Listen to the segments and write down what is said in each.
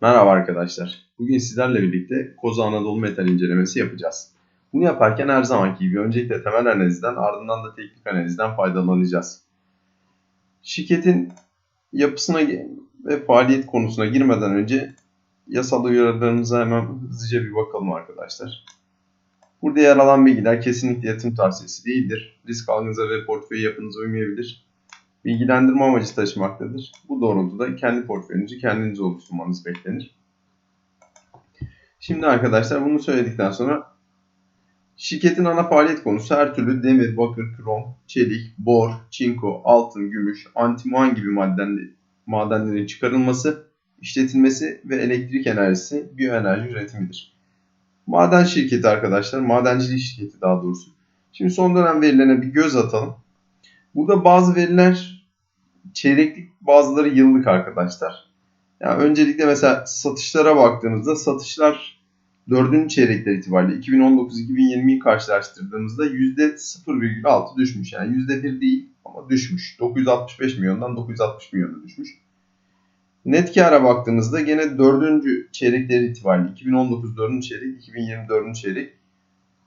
Merhaba arkadaşlar. Bugün sizlerle birlikte Koza Anadolu Metal incelemesi yapacağız. Bunu yaparken her zamanki gibi öncelikle temel analizden ardından da teknik analizden faydalanacağız. Şirketin yapısına ve faaliyet konusuna girmeden önce yasal uyarılarımıza hemen hızlıca bir bakalım arkadaşlar. Burada yer alan bilgiler kesinlikle yatırım tavsiyesi değildir. Risk algınıza ve portföy yapınıza uymayabilir bilgilendirme amacı taşımaktadır. Bu doğrultuda kendi portföyünüzü kendiniz oluşturmanız beklenir. Şimdi arkadaşlar bunu söyledikten sonra şirketin ana faaliyet konusu her türlü demir, bakır, krom, çelik, bor, çinko, altın, gümüş, antimuan gibi maden, madenlerin çıkarılması, işletilmesi ve elektrik enerjisi biyoenerji üretimidir. Maden şirketi arkadaşlar, madencilik şirketi daha doğrusu. Şimdi son dönem verilerine bir göz atalım. Burada bazı veriler çeyreklik bazıları yıllık arkadaşlar. Yani öncelikle mesela satışlara baktığımızda satışlar 4. çeyrekler itibariyle 2019-2020'yi karşılaştırdığımızda %0,6 düşmüş. Yani %1 değil ama düşmüş. 965 milyondan 960 milyona düşmüş. Net kâra baktığımızda gene 4. çeyrekler itibariyle 2019 4. çeyrek, 2020 4. çeyrek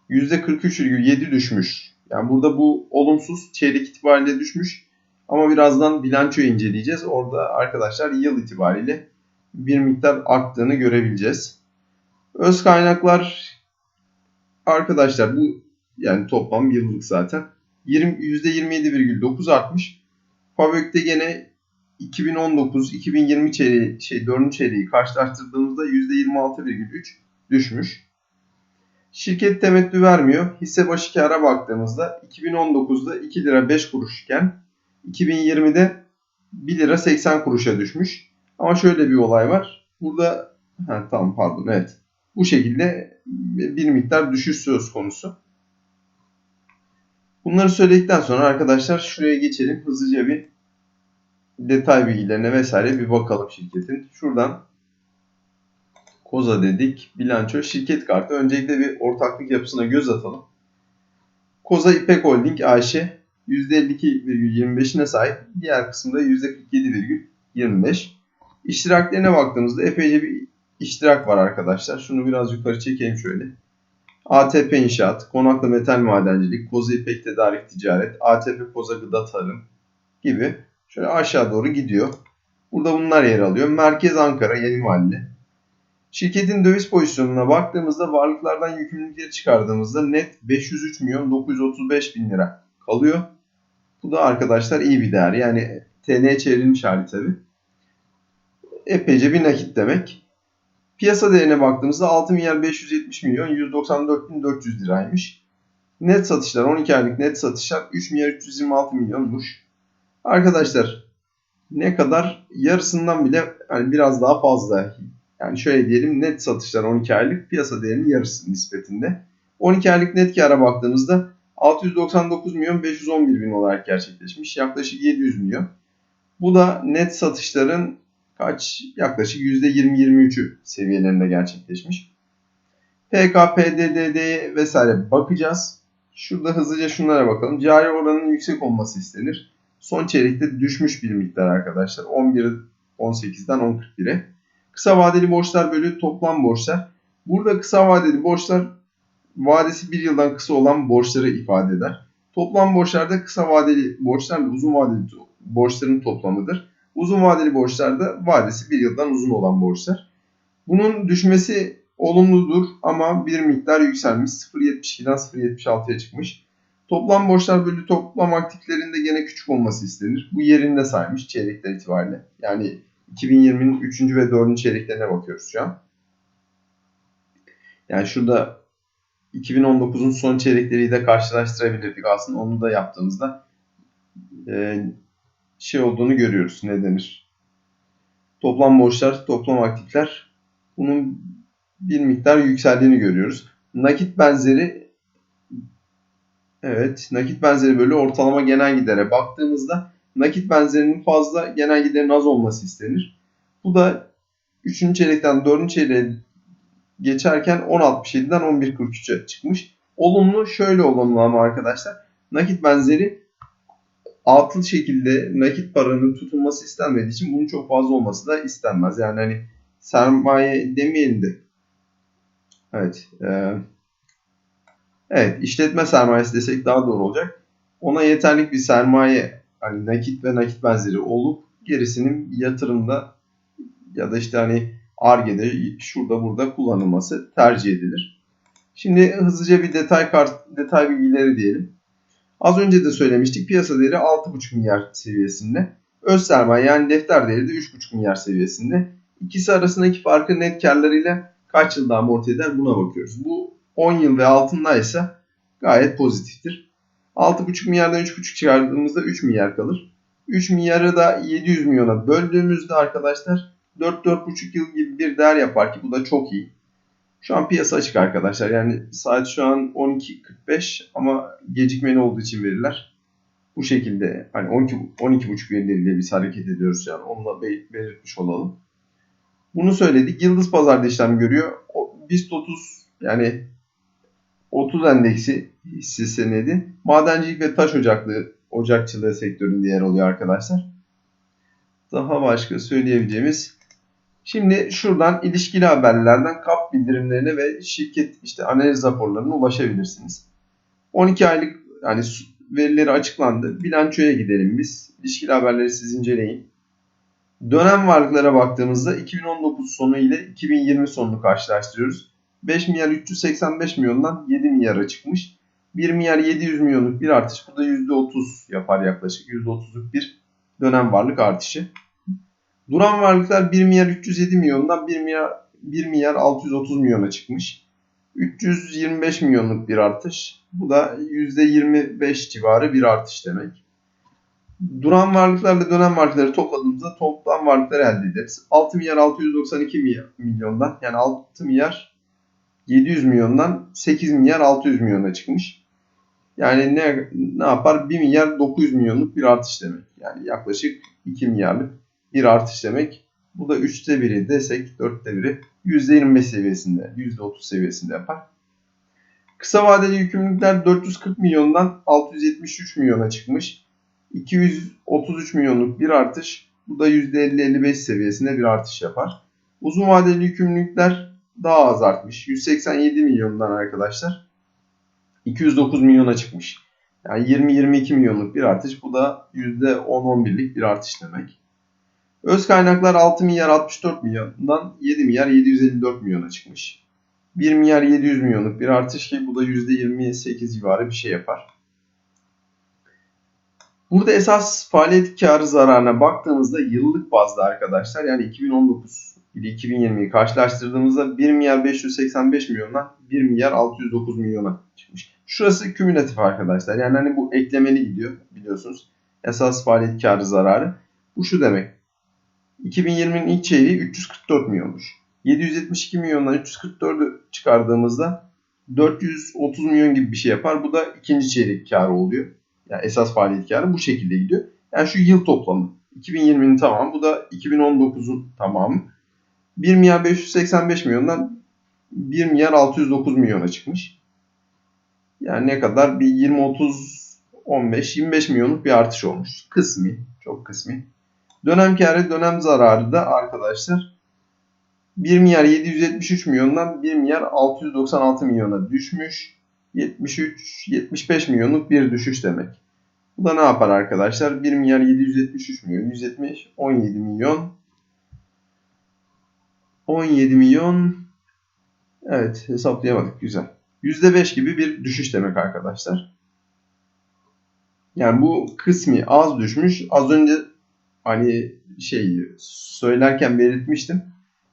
%43,7 düşmüş. Yani burada bu olumsuz çeyrek itibariyle düşmüş. Ama birazdan bilançoyu inceleyeceğiz. Orada arkadaşlar yıl itibariyle bir miktar arttığını görebileceğiz. Öz kaynaklar arkadaşlar bu yani toplam yıllık zaten. 20, %27,9 artmış. Fabök'te gene 2019-2020 çeyreği, şey 4. çeyreği karşılaştırdığımızda %26,3 düşmüş. Şirket temettü vermiyor. Hisse başı kâra baktığımızda 2019'da 2 lira 5 kuruş iken 2020'de 1 lira 80 kuruşa düşmüş. Ama şöyle bir olay var. Burada ha, tamam pardon evet. Bu şekilde bir miktar düşüş söz konusu. Bunları söyledikten sonra arkadaşlar şuraya geçelim. Hızlıca bir detay bilgilerine vesaire bir bakalım şirketin. Şuradan Koza dedik. Bilanço, şirket kartı. Öncelikle bir ortaklık yapısına göz atalım. Koza İpek Holding AŞ %52,25'ine sahip. Diğer kısımda %47,25. İştiraklerine baktığımızda epeyce bir iştirak var arkadaşlar. Şunu biraz yukarı çekeyim şöyle. ATP İnşaat, Konaklı Metal Madencilik, Koza İpek Tedarik Ticaret, ATP Koza Gıda Tarım gibi şöyle aşağı doğru gidiyor. Burada bunlar yer alıyor. Merkez Ankara Yeni Mahalle. Şirketin döviz pozisyonuna baktığımızda varlıklardan yükümlülükleri çıkardığımızda net 503 milyon 935 bin lira kalıyor. Bu da arkadaşlar iyi bir değer. Yani TL'ye çevrilmiş hali tabi. Epeyce bir nakit demek. Piyasa değerine baktığımızda 6 milyar 570 milyon 194 bin 400 liraymış. Net satışlar 12 aylık net satışlar 3 milyar 326 milyonmuş. Arkadaşlar ne kadar yarısından bile yani biraz daha fazla. Yani şöyle diyelim net satışlar 12 aylık piyasa değerinin yarısı nispetinde. 12 aylık net kâra baktığımızda 699 milyon 511 bin olarak gerçekleşmiş. Yaklaşık 700 milyon. Bu da net satışların kaç? Yaklaşık %20-23'ü seviyelerinde gerçekleşmiş. PK, PDDD vesaire bakacağız. Şurada hızlıca şunlara bakalım. Cari oranının yüksek olması istenir. Son çeyrekte düşmüş bir miktar arkadaşlar. 11 18'den 10.41'e. Kısa vadeli borçlar bölü toplam borçlar. Burada kısa vadeli borçlar vadesi bir yıldan kısa olan borçları ifade eder. Toplam borçlarda kısa vadeli borçlar ve uzun vadeli borçların toplamıdır. Uzun vadeli borçlarda vadesi bir yıldan uzun olan borçlar. Bunun düşmesi olumludur ama bir miktar yükselmiş. 0.72'den 0.76'ya çıkmış. Toplam borçlar bölü toplam aktiflerinde gene küçük olması istenir. Bu yerinde saymış çeyrekler itibariyle. Yani 2020'nin 3. ve 4. çeyreklerine bakıyoruz şu an. Yani şurada 2019'un son çeyrekleri de karşılaştırabilirdik aslında. Onu da yaptığımızda e, şey olduğunu görüyoruz. Ne denir? Toplam borçlar, toplam aktifler bunun bir miktar yükseldiğini görüyoruz. Nakit benzeri evet nakit benzeri bölü ortalama genel gidere baktığımızda nakit benzerinin fazla genel giderin az olması istenir. Bu da 3. çeyrekten 4. çeyreğe geçerken 10.67'den 11.43'e çıkmış. Olumlu şöyle olumlu ama arkadaşlar. Nakit benzeri atıl şekilde nakit paranın tutulması istenmediği için bunun çok fazla olması da istenmez. Yani hani sermaye demeyelim de evet e, evet işletme sermayesi desek daha doğru olacak. Ona yeterlik bir sermaye hani nakit ve nakit benzeri olup gerisinin yatırımda ya da işte hani Arge'de şurada burada kullanılması tercih edilir. Şimdi hızlıca bir detay kart detay bilgileri diyelim. Az önce de söylemiştik piyasa değeri 6,5 milyar seviyesinde. Öz sermaye yani defter değeri de 3,5 milyar seviyesinde. İkisi arasındaki farkı net karlarıyla kaç yılda amorti eder buna bakıyoruz. Bu 10 yıl ve altındaysa gayet pozitiftir. 6,5 milyardan 3,5 çıkardığımızda 3 milyar kalır. 3 milyarı da 700 milyona böldüğümüzde arkadaşlar 4-4,5 yıl gibi bir değer yapar ki bu da çok iyi. Şu an piyasa açık arkadaşlar. Yani saat şu an 12.45 ama gecikmeli olduğu için veriler bu şekilde hani 12 12.5 verileriyle biz hareket ediyoruz yani onu da belirtmiş olalım. Bunu söyledik. Yıldız pazarda işlem görüyor. BIST 30 yani 30 endeksi hisse senedi. Madencilik ve taş ocaklığı ocakçılığı sektöründe yer alıyor arkadaşlar. Daha başka söyleyebileceğimiz Şimdi şuradan ilişkili haberlerden kap bildirimlerine ve şirket işte analiz raporlarına ulaşabilirsiniz. 12 aylık yani verileri açıklandı. Bilançoya gidelim biz. İlişkili haberleri siz inceleyin. Dönem varlıklara baktığımızda 2019 sonu ile 2020 sonunu karşılaştırıyoruz. 5 milyar 385 milyondan 7 milyara çıkmış. 1 milyar 700 milyonluk bir artış. Bu da %30 yapar yaklaşık. %30'luk bir dönem varlık artışı. Duran varlıklar 1 milyar 307 milyondan 1 milyar 1 milyar 630 milyona çıkmış. 325 milyonluk bir artış. Bu da %25 civarı bir artış demek. Duran varlıklarla dönem varlıkları topladığımızda toplam varlıkları elde ederiz. 6 milyar 692 milyondan yani 6 milyar 700 milyondan 8 milyar 600 milyona çıkmış. Yani ne, ne yapar? 1 milyar 900 milyonluk bir artış demek. Yani yaklaşık 2 milyarlık bir artış demek. Bu da 3'te 1'i desek 4'te 1'i %25 seviyesinde, %30 seviyesinde yapar. Kısa vadeli yükümlülükler 440 milyondan 673 milyona çıkmış. 233 milyonluk bir artış. Bu da %50-55 seviyesinde bir artış yapar. Uzun vadeli yükümlülükler daha az artmış. 187 milyondan arkadaşlar 209 milyona çıkmış. Yani 20-22 milyonluk bir artış. Bu da %10-11'lik bir artış demek. Öz kaynaklar 6 milyar 64 milyondan 7 milyar 754 milyona çıkmış. 1 milyar 700 milyonluk bir artış ki bu da %28 civarı bir şey yapar. Burada esas faaliyet karı zararına baktığımızda yıllık bazda arkadaşlar yani 2019 ile 2020'yi karşılaştırdığımızda 1 milyar 585 milyondan 1 milyar 609 milyona çıkmış. Şurası kümülatif arkadaşlar. Yani hani bu eklemeli gidiyor biliyorsunuz. Esas faaliyet karı zararı. Bu şu demek. 2020'nin ilk çeyreği 344 milyonmuş. 772 milyondan 344'ü çıkardığımızda 430 milyon gibi bir şey yapar. Bu da ikinci çeyrek karı oluyor. Yani esas faaliyet karı bu şekilde gidiyor. Yani şu yıl toplamı. 2020'nin tamamı. Bu da 2019'un tamamı. 1 milyar 585 milyondan 1 milyar 609 milyona çıkmış. Yani ne kadar? Bir 20-30 15-25 milyonluk bir artış olmuş. Kısmi. Çok kısmi. Dönem karı dönem zararı da arkadaşlar 1 milyar 773 milyondan 1 milyar 696 milyona düşmüş. 73-75 milyonluk bir düşüş demek. Bu da ne yapar arkadaşlar? 1 milyar 773 milyon, 170, 17 milyon. 17 milyon. Evet hesaplayamadık güzel. %5 gibi bir düşüş demek arkadaşlar. Yani bu kısmi az düşmüş. Az önce hani şey söylerken belirtmiştim.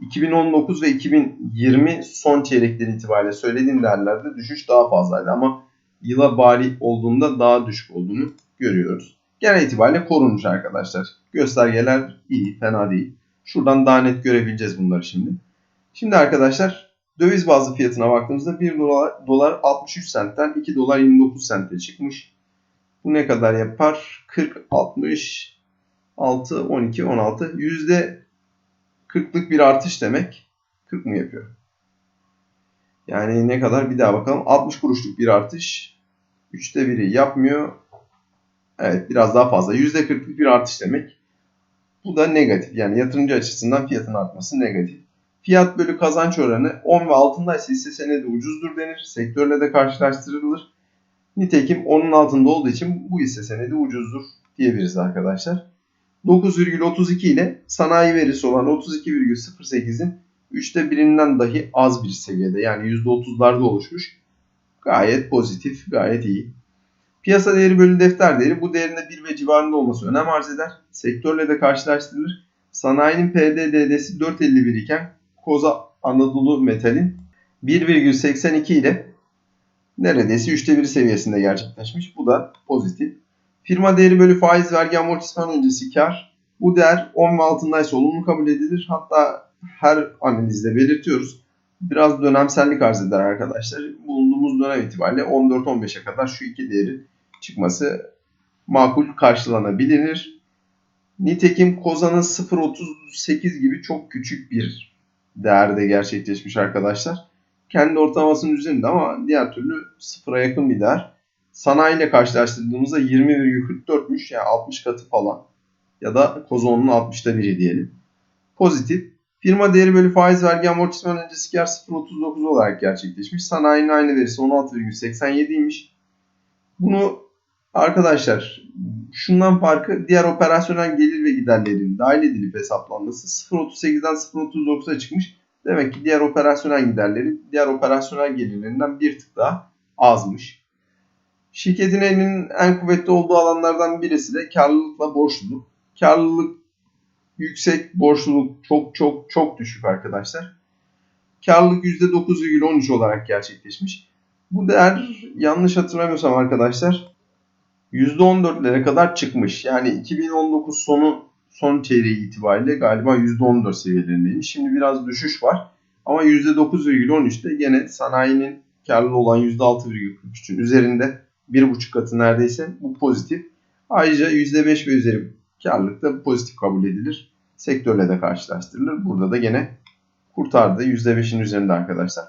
2019 ve 2020 son çeyrekler itibariyle söylediğim değerlerde düşüş daha fazlaydı ama yıla bari olduğunda daha düşük olduğunu görüyoruz. Genel itibariyle korunmuş arkadaşlar. Göstergeler iyi, fena değil. Şuradan daha net görebileceğiz bunları şimdi. Şimdi arkadaşlar döviz bazlı fiyatına baktığımızda 1 dolar, dolar 63 sentten 2 dolar 29 sente çıkmış. Bu ne kadar yapar? 40, 60, 6, 12, 16. Yüzde 40'lık bir artış demek. 40 mı yapıyor? Yani ne kadar? Bir daha bakalım. 60 kuruşluk bir artış. 3'te 1'i yapmıyor. Evet biraz daha fazla. %40'lık bir artış demek. Bu da negatif. Yani yatırımcı açısından fiyatın artması negatif. Fiyat bölü kazanç oranı 10 ve altındaysa hisse senedi ucuzdur denir. Sektörle de karşılaştırılır. Nitekim onun altında olduğu için bu hisse senedi ucuzdur diyebiliriz arkadaşlar. 9,32 ile sanayi verisi olan 32,08'in üçte birinden dahi az bir seviyede yani %30'larda oluşmuş. Gayet pozitif, gayet iyi. Piyasa değeri bölü defter değeri bu değerinde 1 ve civarında olması önem arz eder. Sektörle de karşılaştırılır. Sanayinin PDD'si 4.51 iken Koza Anadolu Metal'in 1,82 ile neredeyse 3'te 1 seviyesinde gerçekleşmiş. Bu da pozitif. Firma değeri bölü faiz vergi amortisman öncesi kar. Bu değer 10 ve altındaysa olumlu kabul edilir. Hatta her analizde belirtiyoruz. Biraz dönemsellik arz eder arkadaşlar. Bulunduğumuz dönem itibariyle 14-15'e kadar şu iki değerin çıkması makul karşılanabilir. Nitekim Kozan'ın 0.38 gibi çok küçük bir değerde gerçekleşmiş arkadaşlar. Kendi ortalamasının üzerinde ama diğer türlü sıfıra yakın bir değer. Sanayi ile karşılaştırdığımızda 20,44'müş yani 60 katı falan. Ya da Kozon'un 60'ta biri diyelim. Pozitif. Firma değeri bölü faiz vergi amortisman öncesi kar 0.39 olarak gerçekleşmiş. Sanayinin aynı verisi 16,87'ymiş. Bunu arkadaşlar şundan farkı diğer operasyonel gelir ve giderlerin dahil edilip hesaplanması 0.38'den 0.39'a çıkmış. Demek ki diğer operasyonel giderleri diğer operasyonel gelirlerinden bir tık daha azmış. Şirketin elinin en kuvvetli olduğu alanlardan birisi de karlılıkla borçluluk. Karlılık yüksek, borçluluk çok çok çok düşük arkadaşlar. Karlılık %9,13 olarak gerçekleşmiş. Bu değer yanlış hatırlamıyorsam arkadaşlar %14'lere kadar çıkmış. Yani 2019 sonu son çeyreği itibariyle galiba %14 seviyelerindeymiş. Şimdi biraz düşüş var. Ama %9,13'te gene sanayinin karlı olan %6,43'ün üzerinde 1,5 katı neredeyse bu pozitif. Ayrıca %5 ve üzeri karlılık da pozitif kabul edilir. Sektörle de karşılaştırılır. Burada da gene kurtardı. %5'in üzerinde arkadaşlar.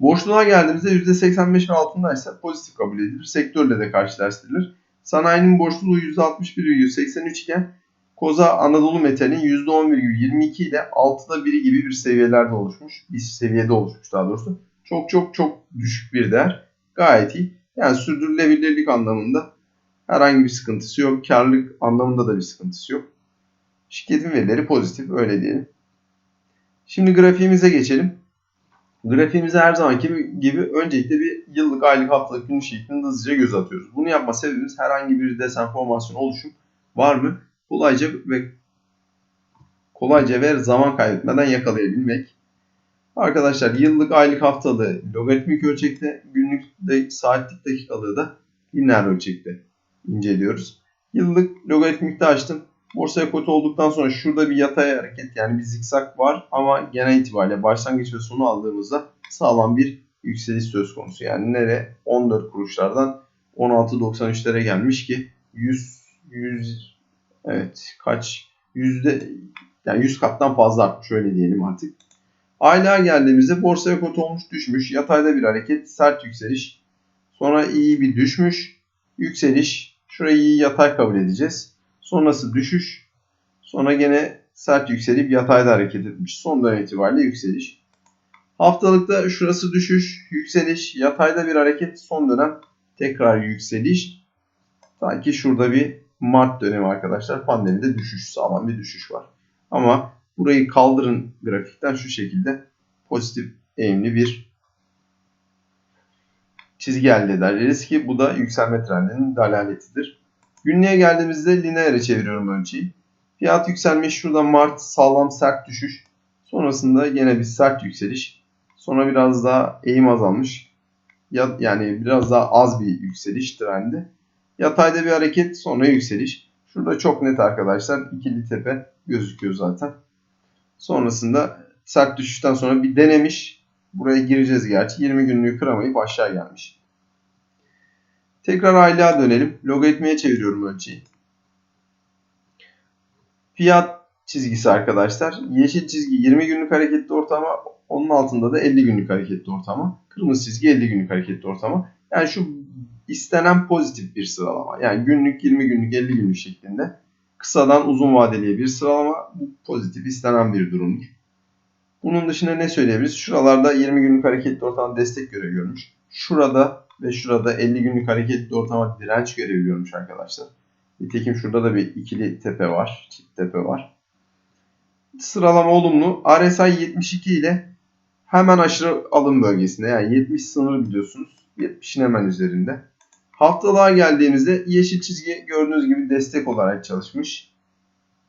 Borçluğa geldiğimizde %85 ve altındaysa pozitif kabul edilir. Sektörle de karşılaştırılır. Sanayinin borçluluğu %61,83 iken Koza Anadolu Metal'in %10,22 ile 6'da biri gibi bir seviyelerde oluşmuş. Bir seviyede oluşmuş daha doğrusu. Çok çok çok düşük bir değer. Gayet iyi. Yani sürdürülebilirlik anlamında herhangi bir sıkıntısı yok. Karlılık anlamında da bir sıkıntısı yok. Şirketin verileri pozitif öyle diyelim. Şimdi grafiğimize geçelim. Grafiğimize her zamanki gibi öncelikle bir yıllık, aylık, haftalık, günlük şeklinde hızlıca göz atıyoruz. Bunu yapma sebebimiz herhangi bir desenformasyon oluşum var mı? Kolayca ve kolayca ve zaman kaybetmeden yakalayabilmek. Arkadaşlar yıllık, aylık, haftalığı logaritmik ölçekte, günlük de, saatlik dakikalığı da lineer ölçekte inceliyoruz. Yıllık logaritmikte açtım. Borsaya kote olduktan sonra şurada bir yatay hareket yani bir zikzak var ama genel itibariyle başlangıç ve sonu aldığımızda sağlam bir yükseliş söz konusu. Yani nere 14 kuruşlardan 16.93'lere gelmiş ki 100 100 evet kaç yüzde yani 100 kattan fazla artmış öyle diyelim artık. Aylığa geldiğimizde borsaya kot olmuş düşmüş. Yatayda bir hareket sert yükseliş. Sonra iyi bir düşmüş. Yükseliş. Şurayı iyi yatay kabul edeceğiz. Sonrası düşüş. Sonra gene sert yükselip yatayda hareket etmiş. Son dönem itibariyle yükseliş. Haftalıkta şurası düşüş, yükseliş, yatayda bir hareket, son dönem tekrar yükseliş. Sanki şurada bir Mart dönemi arkadaşlar. Pandemide düşüş, sağlam bir düşüş var. Ama burayı kaldırın grafikten şu şekilde pozitif eğimli bir çizgi elde ederiz ki bu da yükselme trendinin dalaletidir. Günlüğe geldiğimizde lineere çeviriyorum ölçüyü. Fiyat yükselmiş. Şurada Mart sağlam sert düşüş. Sonrasında yine bir sert yükseliş. Sonra biraz daha eğim azalmış. Yani biraz daha az bir yükseliş trendi. Yatayda bir hareket sonra yükseliş. Şurada çok net arkadaşlar ikili tepe gözüküyor zaten. Sonrasında sert düşüşten sonra bir denemiş. Buraya gireceğiz gerçi. 20 günlüğü kıramayıp aşağı gelmiş. Tekrar aylığa dönelim. Logaritmaya çeviriyorum ölçeği. Fiyat çizgisi arkadaşlar. Yeşil çizgi 20 günlük hareketli ortama. Onun altında da 50 günlük hareketli ortama. Kırmızı çizgi 50 günlük hareketli ortama. Yani şu istenen pozitif bir sıralama. Yani günlük, 20 günlük, 50 günlük şeklinde. Kısadan uzun vadeliye bir sıralama. Bu pozitif istenen bir durumdur. Bunun dışında ne söyleyebiliriz? Şuralarda 20 günlük hareketli ortalama destek görevi görmüş. Şurada ve şurada 50 günlük hareketli ortalama direnç görevi görmüş arkadaşlar. Nitekim şurada da bir ikili tepe var. Çift tepe var. Sıralama olumlu. RSI 72 ile hemen aşırı alım bölgesinde. Yani 70 sınırı biliyorsunuz. 70'in hemen üzerinde. Haftalığa geldiğimizde yeşil çizgi gördüğünüz gibi destek olarak çalışmış.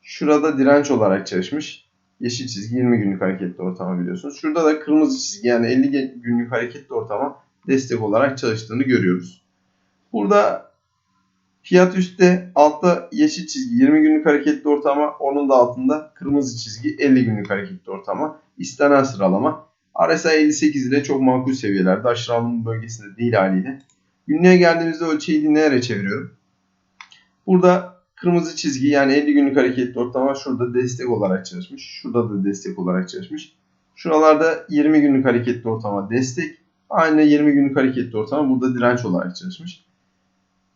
Şurada direnç olarak çalışmış. Yeşil çizgi 20 günlük hareketli ortama biliyorsunuz. Şurada da kırmızı çizgi yani 50 günlük hareketli ortama destek olarak çalıştığını görüyoruz. Burada fiyat üstte altta yeşil çizgi 20 günlük hareketli ortama onun da altında kırmızı çizgi 50 günlük hareketli ortama istenen sıralama. RSI 58 ile çok makul seviyelerde aşırı alım bölgesinde değil haliyle. Günlüğe geldiğimizde ölçeği dinleyerek çeviriyorum. Burada kırmızı çizgi yani 50 günlük hareketli ortalama şurada destek olarak çalışmış. Şurada da destek olarak çalışmış. Şuralarda 20 günlük hareketli ortalama destek. Aynı 20 günlük hareketli ortalama burada direnç olarak çalışmış.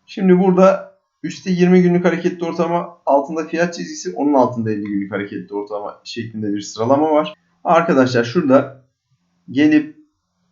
Şimdi burada üstte 20 günlük hareketli ortalama altında fiyat çizgisi onun altında 50 günlük hareketli ortalama şeklinde bir sıralama var. Arkadaşlar şurada gelip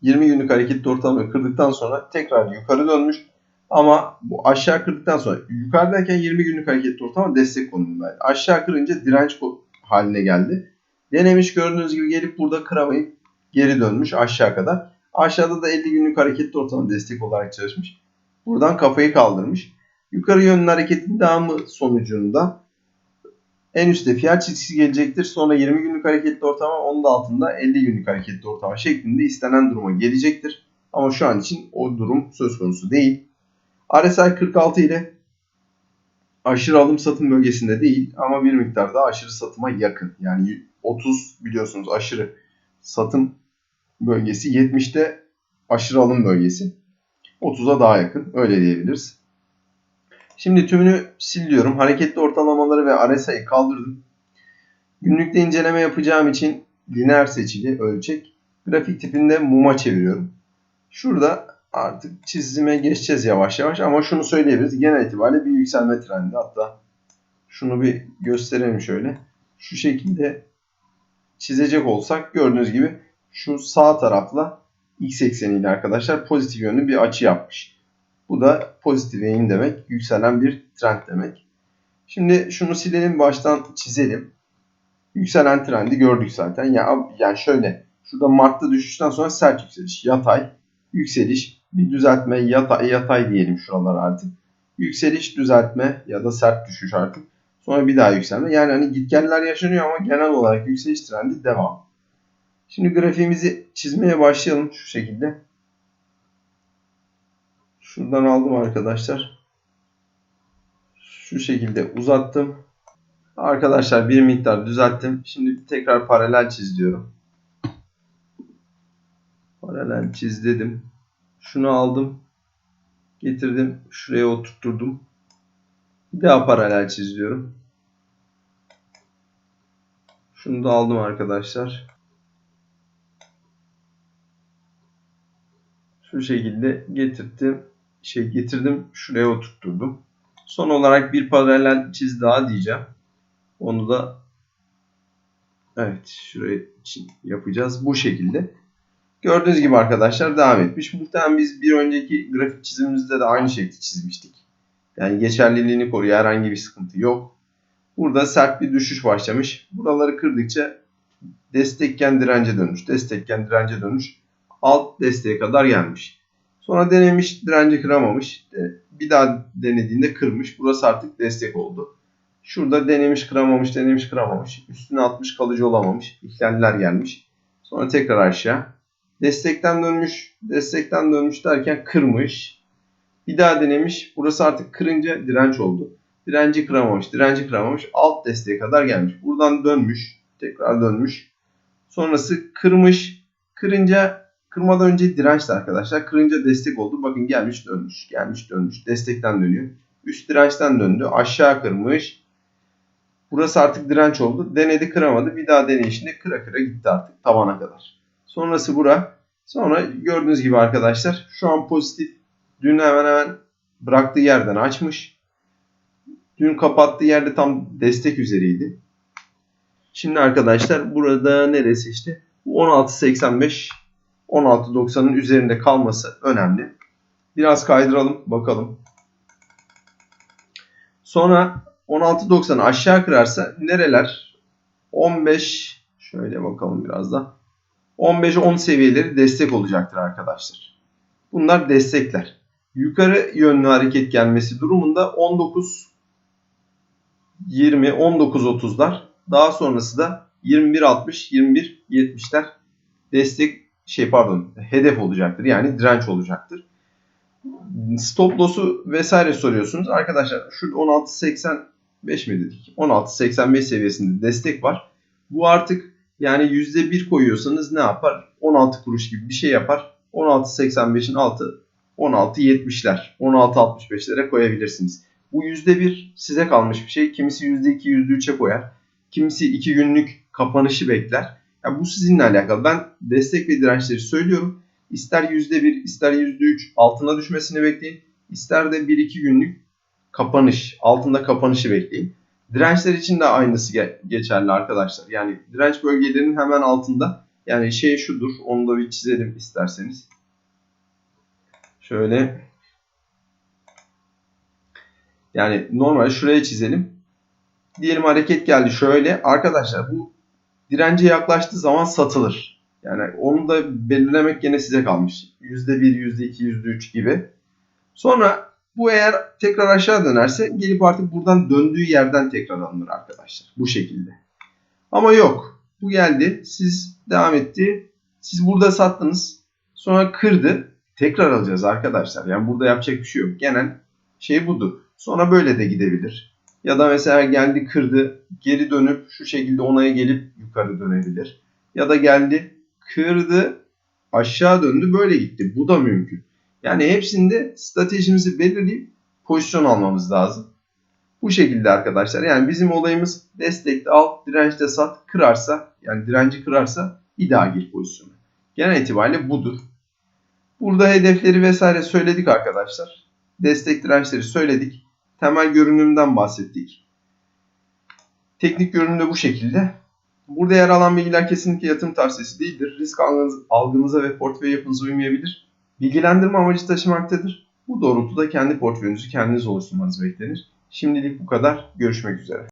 20 günlük hareketli ortalamayı kırdıktan sonra tekrar yukarı dönmüş. Ama bu aşağı kırdıktan sonra yukarıdayken 20 günlük hareketli ortalama destek konumundaydı. Aşağı kırınca direnç haline geldi. Denemiş gördüğünüz gibi gelip burada kıramayıp geri dönmüş aşağı kadar. Aşağıda da 50 günlük hareketli ortalama destek olarak çalışmış. Buradan kafayı kaldırmış. Yukarı yönlü hareketin devamı sonucunda en üstte fiyat çizgisi gelecektir. Sonra 20 günlük hareketli ortalama onun da altında 50 günlük hareketli ortalama şeklinde istenen duruma gelecektir. Ama şu an için o durum söz konusu değil. RSI 46 ile aşırı alım satım bölgesinde değil ama bir miktar daha aşırı satıma yakın. Yani 30 biliyorsunuz aşırı satım bölgesi 70'te aşırı alım bölgesi. 30'a daha yakın öyle diyebiliriz. Şimdi tümünü siliyorum. Hareketli ortalamaları ve RSI'yi kaldırdım. Günlükte inceleme yapacağım için lineer seçili ölçek. Grafik tipinde muma çeviriyorum. Şurada artık çizime geçeceğiz yavaş yavaş ama şunu söyleyebiliriz. Genel itibariyle bir yükselme trendi. Hatta şunu bir gösterelim şöyle. Şu şekilde çizecek olsak gördüğünüz gibi şu sağ tarafla x ekseniyle arkadaşlar pozitif yönlü bir açı yapmış. Bu da pozitif eğim demek. Yükselen bir trend demek. Şimdi şunu silelim baştan çizelim. Yükselen trendi gördük zaten. Ya yani şöyle şurada Mart'ta düşüşten sonra sert yükseliş, yatay, yükseliş, bir düzeltme, yatay, yatay diyelim şuralar artık. Yükseliş, düzeltme ya da sert düşüş artık. Sonra bir daha yükselme. Yani hani gitgeller yaşanıyor ama genel olarak yükseliş trendi devam. Şimdi grafiğimizi çizmeye başlayalım şu şekilde. Şuradan aldım arkadaşlar. Şu şekilde uzattım. Arkadaşlar bir miktar düzelttim. Şimdi tekrar paralel çiz diyorum. Paralel çiz dedim. Şunu aldım. Getirdim. Şuraya oturtturdum. Bir daha paralel çiz diyorum. Şunu da aldım arkadaşlar. Şu şekilde getirdim. Şey getirdim. Şuraya oturtturdum. Son olarak bir paralel çiz daha diyeceğim. Onu da evet şuraya için yapacağız. Bu şekilde. Gördüğünüz gibi arkadaşlar devam etmiş. Muhtemelen biz bir önceki grafik çizimimizde de aynı şekilde çizmiştik. Yani geçerliliğini koruyor. Herhangi bir sıkıntı yok. Burada sert bir düşüş başlamış. Buraları kırdıkça destekken dirence dönmüş. Destekken dirence dönmüş. Alt desteğe kadar gelmiş. Sonra denemiş direnci kıramamış. Bir daha denediğinde kırmış. Burası artık destek oldu. Şurada denemiş kıramamış, denemiş kıramamış. Üstüne atmış kalıcı olamamış. İhlaller gelmiş. Sonra tekrar aşağı. Destekten dönmüş, destekten dönmüş derken kırmış. Bir daha denemiş. Burası artık kırınca direnç oldu. Direnci kıramamış, direnci kıramamış. Alt desteğe kadar gelmiş. Buradan dönmüş, tekrar dönmüş. Sonrası kırmış. Kırınca, kırmadan önce dirençti arkadaşlar. Kırınca destek oldu. Bakın gelmiş dönmüş, gelmiş dönmüş. Destekten dönüyor. Üst dirençten döndü. Aşağı kırmış. Burası artık direnç oldu. Denedi kıramadı. Bir daha deneyişinde kıra kıra gitti artık tavana kadar. Sonrası bura. Sonra gördüğünüz gibi arkadaşlar şu an pozitif. Dün hemen hemen bıraktığı yerden açmış. Dün kapattığı yerde tam destek üzeriydi. Şimdi arkadaşlar burada neresi işte? Bu 16.85 16.90'ın üzerinde kalması önemli. Biraz kaydıralım bakalım. Sonra 16.90'ı aşağı kırarsa nereler? 15 şöyle bakalım biraz da. 15-10 seviyeleri destek olacaktır arkadaşlar. Bunlar destekler. Yukarı yönlü hareket gelmesi durumunda 19 20 19.30'lar daha sonrası da 21.60 21.70'ler destek şey pardon hedef olacaktır. Yani direnç olacaktır. Stop loss'u vesaire soruyorsunuz. Arkadaşlar şurada 16.85 mi dedik? 16.85 seviyesinde destek var. Bu artık yani %1 koyuyorsanız ne yapar? 16 kuruş gibi bir şey yapar. 16.85'in altı 16.70'ler, 16.65'lere koyabilirsiniz. Bu %1 size kalmış bir şey. Kimisi %2, %3'e koyar. Kimisi 2 günlük kapanışı bekler. Yani bu sizinle alakalı. Ben destek ve dirençleri söylüyorum. İster %1, ister %3 altına düşmesini bekleyin. İster de 1-2 günlük kapanış, altında kapanışı bekleyin. Dirençler için de aynısı ge- geçerli arkadaşlar. Yani direnç bölgelerinin hemen altında. Yani şey şudur. Onu da bir çizelim isterseniz. Şöyle. Yani normal şuraya çizelim. Diyelim hareket geldi şöyle. Arkadaşlar bu dirence yaklaştığı zaman satılır. Yani onu da belirlemek gene size kalmış. %1, %2, %3 gibi. Sonra bu eğer tekrar aşağı dönerse gelip artık buradan döndüğü yerden tekrar alınır arkadaşlar. Bu şekilde. Ama yok. Bu geldi. Siz devam etti. Siz burada sattınız. Sonra kırdı. Tekrar alacağız arkadaşlar. Yani burada yapacak bir şey yok. Genel şey budur. Sonra böyle de gidebilir. Ya da mesela geldi kırdı. Geri dönüp şu şekilde onaya gelip yukarı dönebilir. Ya da geldi kırdı aşağı döndü böyle gitti. Bu da mümkün. Yani hepsinde stratejimizi belirleyip pozisyon almamız lazım. Bu şekilde arkadaşlar. Yani bizim olayımız destekte al, dirençte sat, kırarsa yani direnci kırarsa ideal gir pozisyonu. Genel itibariyle budur. Burada hedefleri vesaire söyledik arkadaşlar. Destek dirençleri söyledik. Temel görünümden bahsettik. Teknik görünüm de bu şekilde. Burada yer alan bilgiler kesinlikle yatırım tavsiyesi değildir. Risk algınız, algınıza ve portföy yapınıza uymayabilir. Bilgilendirme amacı taşımaktadır. Bu doğrultuda kendi portföyünüzü kendiniz oluşturmanız beklenir. Şimdilik bu kadar. Görüşmek üzere.